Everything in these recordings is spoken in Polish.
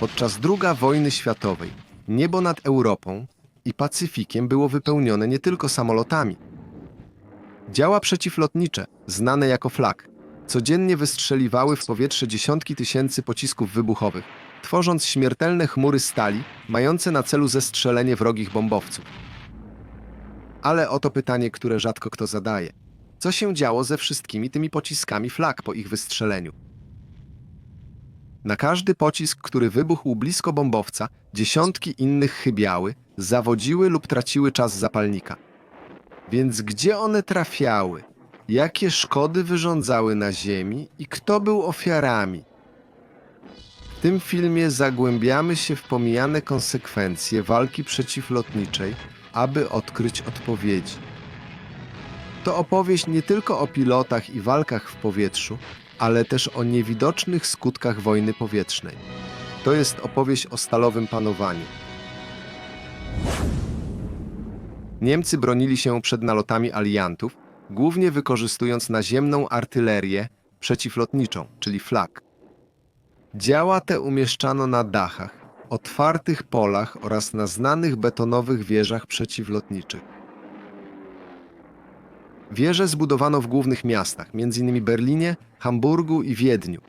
Podczas II wojny światowej niebo nad Europą i Pacyfikiem było wypełnione nie tylko samolotami. Działa przeciwlotnicze, znane jako flag, codziennie wystrzeliwały w powietrze dziesiątki tysięcy pocisków wybuchowych, tworząc śmiertelne chmury stali, mające na celu zestrzelenie wrogich bombowców. Ale oto pytanie, które rzadko kto zadaje. Co się działo ze wszystkimi tymi pociskami flag po ich wystrzeleniu? Na każdy pocisk, który wybuchł blisko bombowca, dziesiątki innych chybiały, zawodziły lub traciły czas zapalnika. Więc gdzie one trafiały? Jakie szkody wyrządzały na Ziemi i kto był ofiarami? W tym filmie zagłębiamy się w pomijane konsekwencje walki przeciwlotniczej, aby odkryć odpowiedzi. To opowieść nie tylko o pilotach i walkach w powietrzu, ale też o niewidocznych skutkach wojny powietrznej. To jest opowieść o stalowym panowaniu. Niemcy bronili się przed nalotami aliantów, głównie wykorzystując naziemną artylerię przeciwlotniczą, czyli flag. Działa te umieszczano na dachach, otwartych polach oraz na znanych betonowych wieżach przeciwlotniczych. Wieże zbudowano w głównych miastach, m.in. Berlinie, Hamburgu i Wiedniu.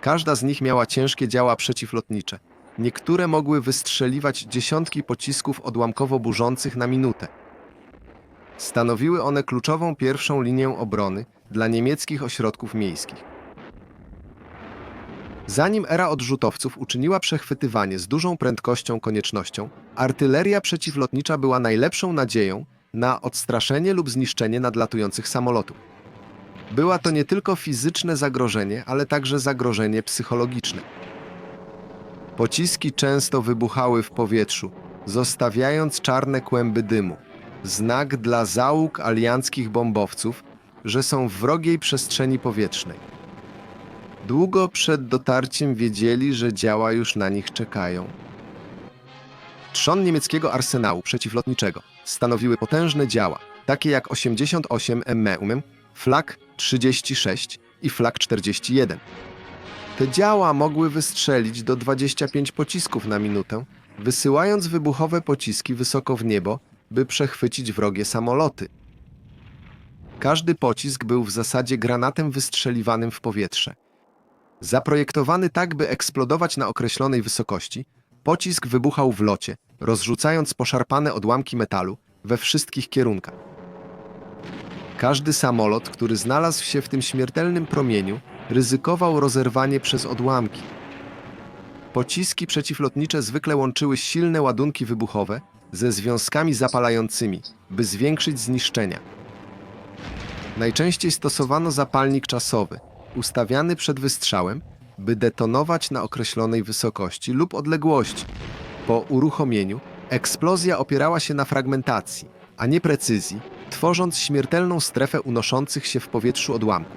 Każda z nich miała ciężkie działa przeciwlotnicze. Niektóre mogły wystrzeliwać dziesiątki pocisków odłamkowo burzących na minutę. Stanowiły one kluczową pierwszą linię obrony dla niemieckich ośrodków miejskich. Zanim era odrzutowców uczyniła przechwytywanie z dużą prędkością koniecznością, artyleria przeciwlotnicza była najlepszą nadzieją na odstraszenie lub zniszczenie nadlatujących samolotów. Była to nie tylko fizyczne zagrożenie, ale także zagrożenie psychologiczne. Pociski często wybuchały w powietrzu, zostawiając czarne kłęby dymu. Znak dla załóg alianckich bombowców, że są w wrogiej przestrzeni powietrznej. Długo przed dotarciem wiedzieli, że działa już na nich czekają. Trzon niemieckiego arsenału przeciwlotniczego stanowiły potężne działa, takie jak 88 mm, Flak 36 i Flak 41. Te działa mogły wystrzelić do 25 pocisków na minutę, wysyłając wybuchowe pociski wysoko w niebo, by przechwycić wrogie samoloty. Każdy pocisk był w zasadzie granatem wystrzeliwanym w powietrze. Zaprojektowany tak, by eksplodować na określonej wysokości, pocisk wybuchał w locie, rozrzucając poszarpane odłamki metalu we wszystkich kierunkach. Każdy samolot, który znalazł się w tym śmiertelnym promieniu, ryzykował rozerwanie przez odłamki. Pociski przeciwlotnicze zwykle łączyły silne ładunki wybuchowe ze związkami zapalającymi, by zwiększyć zniszczenia. Najczęściej stosowano zapalnik czasowy, ustawiany przed wystrzałem, by detonować na określonej wysokości lub odległości. Po uruchomieniu eksplozja opierała się na fragmentacji, a nie precyzji, tworząc śmiertelną strefę unoszących się w powietrzu odłamków.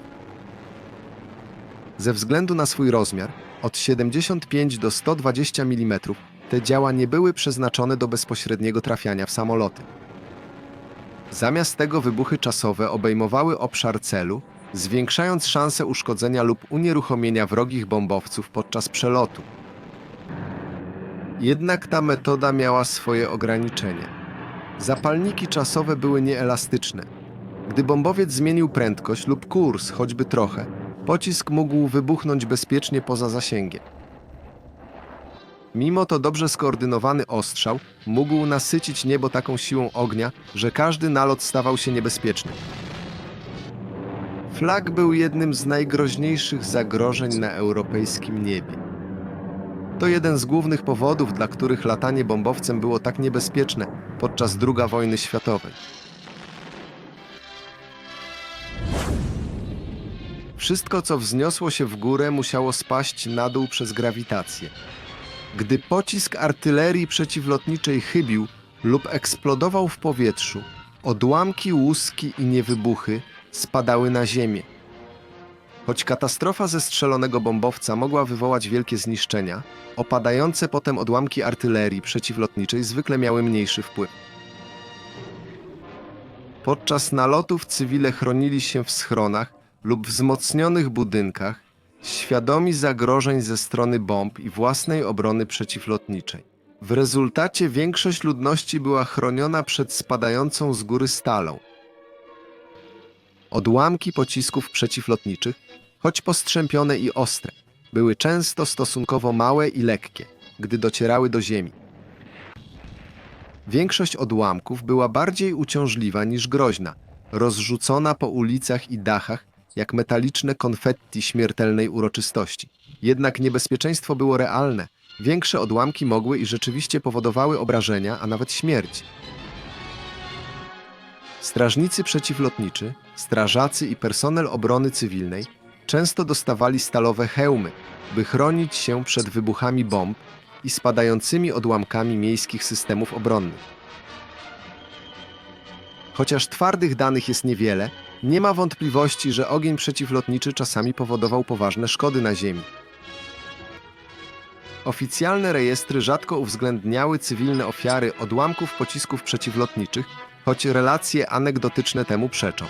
Ze względu na swój rozmiar, od 75 do 120 mm, te działa nie były przeznaczone do bezpośredniego trafiania w samoloty. Zamiast tego wybuchy czasowe obejmowały obszar celu, zwiększając szanse uszkodzenia lub unieruchomienia wrogich bombowców podczas przelotu. Jednak ta metoda miała swoje ograniczenia. Zapalniki czasowe były nieelastyczne. Gdy bombowiec zmienił prędkość lub kurs choćby trochę, pocisk mógł wybuchnąć bezpiecznie poza zasięgiem. Mimo to dobrze skoordynowany ostrzał mógł nasycić niebo taką siłą ognia, że każdy nalot stawał się niebezpieczny. Flag był jednym z najgroźniejszych zagrożeń na europejskim niebie. To jeden z głównych powodów, dla których latanie bombowcem było tak niebezpieczne podczas II wojny światowej. Wszystko, co wzniosło się w górę, musiało spaść na dół przez grawitację. Gdy pocisk artylerii przeciwlotniczej chybił lub eksplodował w powietrzu, odłamki, łuski i niewybuchy spadały na ziemię. Choć katastrofa zestrzelonego bombowca mogła wywołać wielkie zniszczenia, opadające potem odłamki artylerii przeciwlotniczej zwykle miały mniejszy wpływ. Podczas nalotów cywile chronili się w schronach lub wzmocnionych budynkach, świadomi zagrożeń ze strony bomb i własnej obrony przeciwlotniczej. W rezultacie większość ludności była chroniona przed spadającą z góry stalą. Odłamki pocisków przeciwlotniczych, choć postrzępione i ostre, były często stosunkowo małe i lekkie, gdy docierały do ziemi. Większość odłamków była bardziej uciążliwa niż groźna, rozrzucona po ulicach i dachach jak metaliczne konfetti śmiertelnej uroczystości. Jednak niebezpieczeństwo było realne. Większe odłamki mogły i rzeczywiście powodowały obrażenia, a nawet śmierć. Strażnicy przeciwlotniczy, strażacy i personel obrony cywilnej często dostawali stalowe hełmy, by chronić się przed wybuchami bomb i spadającymi odłamkami miejskich systemów obronnych. Chociaż twardych danych jest niewiele, nie ma wątpliwości, że ogień przeciwlotniczy czasami powodował poważne szkody na ziemi. Oficjalne rejestry rzadko uwzględniały cywilne ofiary odłamków pocisków przeciwlotniczych, choć relacje anegdotyczne temu przeczą.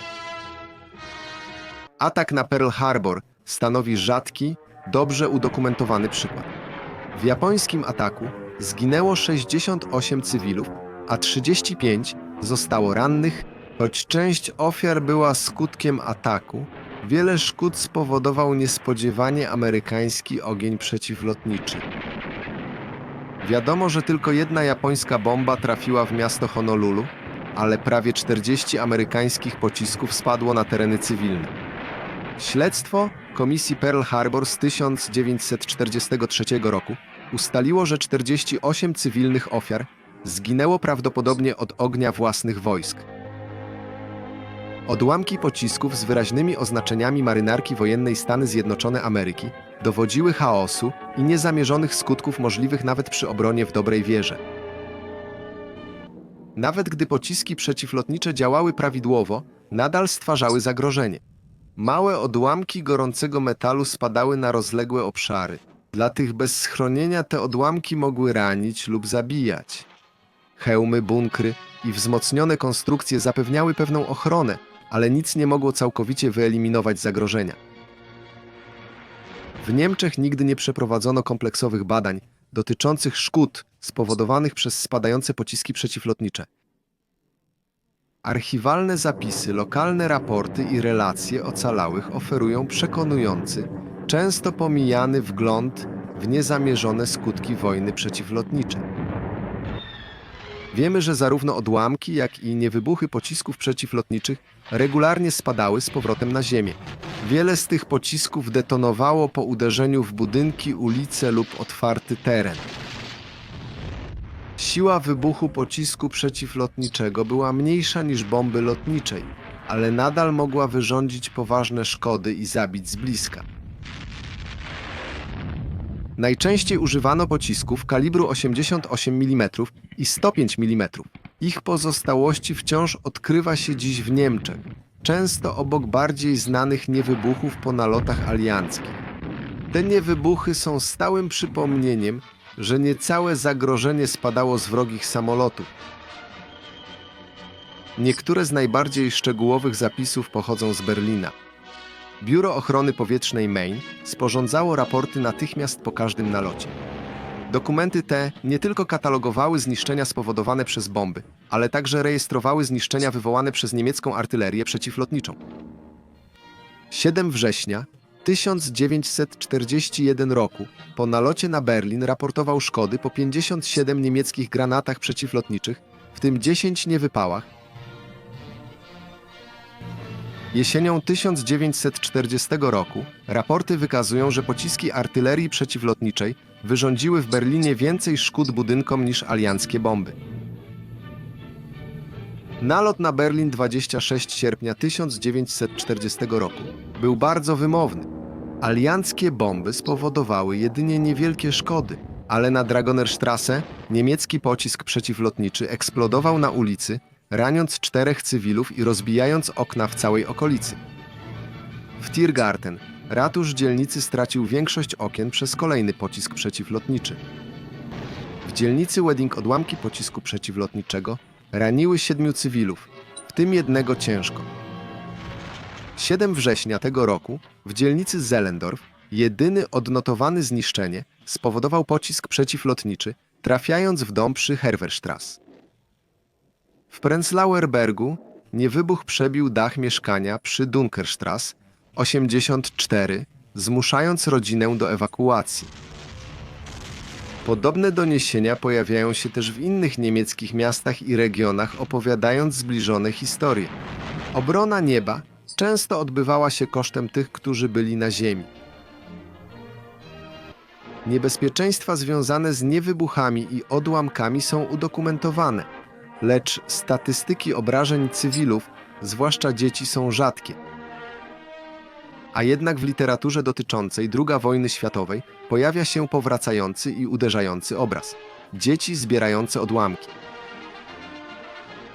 Atak na Pearl Harbor stanowi rzadki, dobrze udokumentowany przykład. W japońskim ataku zginęło 68 cywilów, a 35 zostało rannych, choć część ofiar była skutkiem ataku. Wiele szkód spowodował niespodziewanie amerykański ogień przeciwlotniczy. Wiadomo, że tylko jedna japońska bomba trafiła w miasto Honolulu, ale prawie 40 amerykańskich pocisków spadło na tereny cywilne. Śledztwo Komisji Pearl Harbor z 1943 roku ustaliło, że 48 cywilnych ofiar zginęło prawdopodobnie od ognia własnych wojsk. Odłamki pocisków z wyraźnymi oznaczeniami marynarki wojennej Stany Zjednoczone Ameryki dowodziły chaosu i niezamierzonych skutków możliwych nawet przy obronie w dobrej wierze. Nawet gdy pociski przeciwlotnicze działały prawidłowo, nadal stwarzały zagrożenie. Małe odłamki gorącego metalu spadały na rozległe obszary. Dla tych bez schronienia te odłamki mogły ranić lub zabijać. Hełmy, bunkry i wzmocnione konstrukcje zapewniały pewną ochronę, ale nic nie mogło całkowicie wyeliminować zagrożenia. W Niemczech nigdy nie przeprowadzono kompleksowych badań dotyczących szkód spowodowanych przez spadające pociski przeciwlotnicze. Archiwalne zapisy, lokalne raporty i relacje ocalałych oferują przekonujący, często pomijany wgląd w niezamierzone skutki wojny przeciwlotniczej. Wiemy, że zarówno odłamki, jak i niewybuchy pocisków przeciwlotniczych regularnie spadały z powrotem na ziemię. Wiele z tych pocisków detonowało po uderzeniu w budynki, ulice lub otwarty teren. Siła wybuchu pocisku przeciwlotniczego była mniejsza niż bomby lotniczej, ale nadal mogła wyrządzić poważne szkody i zabić z bliska. Najczęściej używano pocisków kalibru 88 mm i 105 mm. Ich pozostałości wciąż odkrywa się dziś w Niemczech, często obok bardziej znanych niewybuchów po nalotach alianckich. Te niewybuchy są stałym przypomnieniem, że niecałe zagrożenie spadało z wrogich samolotów. Niektóre z najbardziej szczegółowych zapisów pochodzą z Berlina. Biuro Ochrony Powietrznej Maine sporządzało raporty natychmiast po każdym nalocie. Dokumenty te nie tylko katalogowały zniszczenia spowodowane przez bomby, ale także rejestrowały zniszczenia wywołane przez niemiecką artylerię przeciwlotniczą. 7 września 1941 roku po nalocie na Berlin raportował szkody po 57 niemieckich granatach przeciwlotniczych, w tym 10 niewypałach. Jesienią 1940 roku raporty wykazują, że pociski artylerii przeciwlotniczej wyrządziły w Berlinie więcej szkód budynkom niż alianckie bomby. Nalot na Berlin 26 sierpnia 1940 roku był bardzo wymowny. Alianckie bomby spowodowały jedynie niewielkie szkody, ale na Dragonerstrasse niemiecki pocisk przeciwlotniczy eksplodował na ulicy, raniąc czterech cywilów i rozbijając okna w całej okolicy. W Tiergarten ratusz dzielnicy stracił większość okien przez kolejny pocisk przeciwlotniczy. W dzielnicy Wedding odłamki pocisku przeciwlotniczego raniły siedmiu cywilów, w tym jednego ciężko. 7 września tego roku w dzielnicy Zellendorf Jedyny odnotowany zniszczenie spowodował pocisk przeciwlotniczy, trafiając w dom przy Herwerstrasse. W Prenzlauerbergu niewybuch przebił dach mieszkania przy Dunkerstrasse 84, zmuszając rodzinę do ewakuacji. Podobne doniesienia pojawiają się też w innych niemieckich miastach i regionach, opowiadając zbliżone historie. Obrona nieba często odbywała się kosztem tych, którzy byli na ziemi. Niebezpieczeństwa związane z niewybuchami i odłamkami są udokumentowane, lecz statystyki obrażeń cywilów, zwłaszcza dzieci, są rzadkie. A jednak w literaturze dotyczącej II wojny światowej pojawia się powracający i uderzający obraz dzieci zbierające odłamki.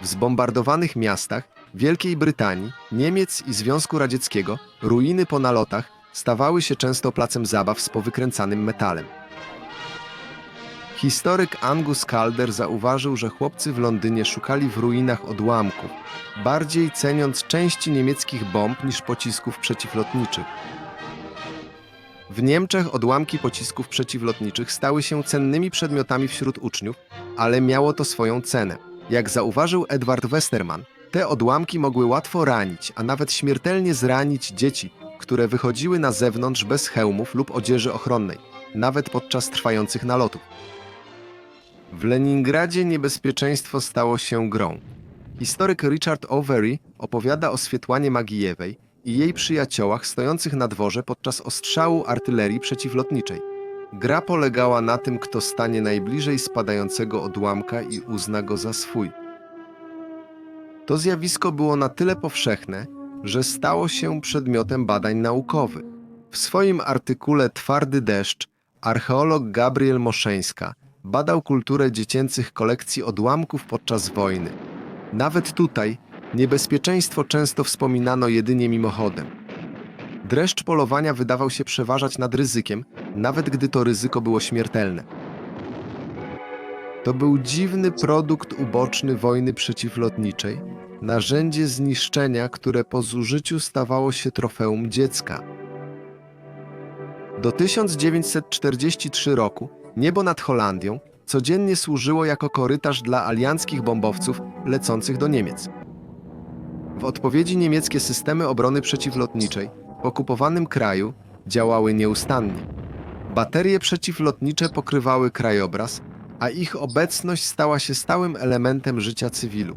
W zbombardowanych miastach Wielkiej Brytanii, Niemiec i Związku Radzieckiego ruiny po nalotach stawały się często placem zabaw z powykręcanym metalem. Historyk Angus Calder zauważył, że chłopcy w Londynie szukali w ruinach odłamków, bardziej ceniąc części niemieckich bomb niż pocisków przeciwlotniczych. W Niemczech odłamki pocisków przeciwlotniczych stały się cennymi przedmiotami wśród uczniów, ale miało to swoją cenę. Jak zauważył Edward Westermann, te odłamki mogły łatwo ranić, a nawet śmiertelnie zranić dzieci, które wychodziły na zewnątrz bez hełmów lub odzieży ochronnej, nawet podczas trwających nalotów. W Leningradzie niebezpieczeństwo stało się grą. Historyk Richard Overy opowiada o Swietłanie Magijewej i jej przyjaciołach stojących na dworze podczas ostrzału artylerii przeciwlotniczej. Gra polegała na tym, kto stanie najbliżej spadającego odłamka i uzna go za swój. To zjawisko było na tyle powszechne, że stało się przedmiotem badań naukowych. W swoim artykule Twardy deszcz archeolog Gabriel Moszeńska badał kulturę dziecięcych kolekcji odłamków podczas wojny. Nawet tutaj niebezpieczeństwo często wspominano jedynie mimochodem. Dreszcz polowania wydawał się przeważać nad ryzykiem, nawet gdy to ryzyko było śmiertelne. To był dziwny produkt uboczny wojny przeciwlotniczej, narzędzie zniszczenia, które po zużyciu stawało się trofeum dziecka. Do 1943 roku niebo nad Holandią codziennie służyło jako korytarz dla alianckich bombowców lecących do Niemiec. W odpowiedzi niemieckie systemy obrony przeciwlotniczej w okupowanym kraju działały nieustannie. Baterie przeciwlotnicze pokrywały krajobraz, a ich obecność stała się stałym elementem życia cywilu.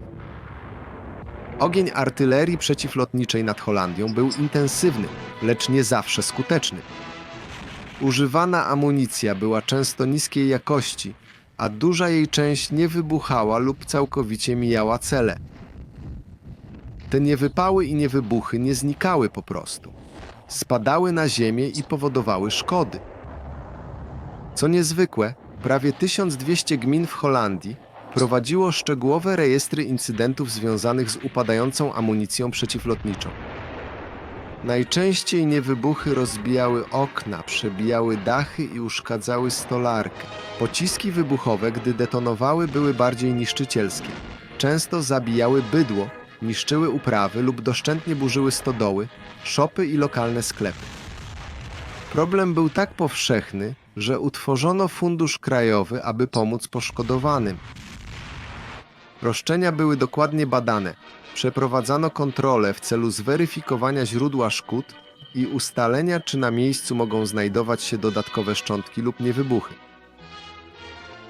Ogień artylerii przeciwlotniczej nad Holandią był intensywny, lecz nie zawsze skuteczny. Używana amunicja była często niskiej jakości, a duża jej część nie wybuchała lub całkowicie mijała cele. Te niewypały i niewybuchy nie znikały po prostu. Spadały na ziemię i powodowały szkody. Co niezwykłe, prawie 1200 gmin w Holandii prowadziło szczegółowe rejestry incydentów związanych z upadającą amunicją przeciwlotniczą. Najczęściej niewybuchy rozbijały okna, przebijały dachy i uszkadzały stolarkę. Pociski wybuchowe, gdy detonowały, były bardziej niszczycielskie. Często zabijały bydło, niszczyły uprawy lub doszczętnie burzyły stodoły, szopy i lokalne sklepy. Problem był tak powszechny, że utworzono fundusz krajowy, aby pomóc poszkodowanym. Roszczenia były dokładnie badane. Przeprowadzano kontrole w celu zweryfikowania źródła szkód i ustalenia, czy na miejscu mogą znajdować się dodatkowe szczątki lub niewybuchy.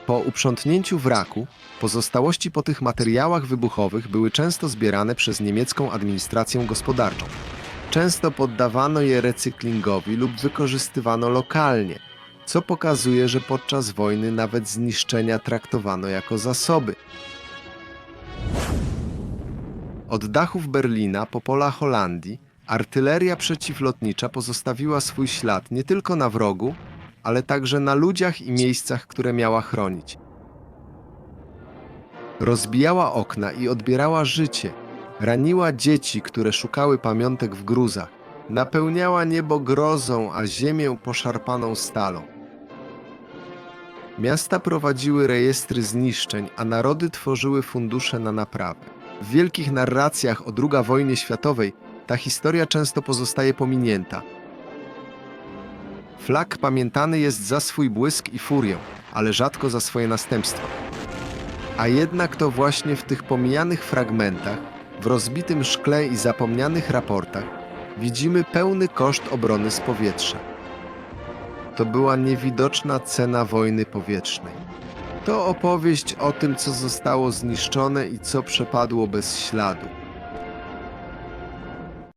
Po uprzątnięciu wraku, pozostałości po tych materiałach wybuchowych były często zbierane przez niemiecką administrację gospodarczą. Często poddawano je recyklingowi lub wykorzystywano lokalnie, co pokazuje, że podczas wojny nawet zniszczenia traktowano jako zasoby. Od dachów Berlina po pola Holandii artyleria przeciwlotnicza pozostawiła swój ślad nie tylko na wrogu, ale także na ludziach i miejscach, które miała chronić. Rozbijała okna i odbierała życie, raniła dzieci, które szukały pamiątek w gruzach, napełniała niebo grozą, a ziemię poszarpaną stalą. Miasta prowadziły rejestry zniszczeń, a narody tworzyły fundusze na naprawę. W wielkich narracjach o II wojnie światowej ta historia często pozostaje pominięta. Flak pamiętany jest za swój błysk i furię, ale rzadko za swoje następstwa. A jednak to właśnie w tych pomijanych fragmentach, w rozbitym szkle i zapomnianych raportach, widzimy pełny koszt obrony z powietrza. To była niewidoczna cena wojny powietrznej. To opowieść o tym, co zostało zniszczone i co przepadło bez śladu.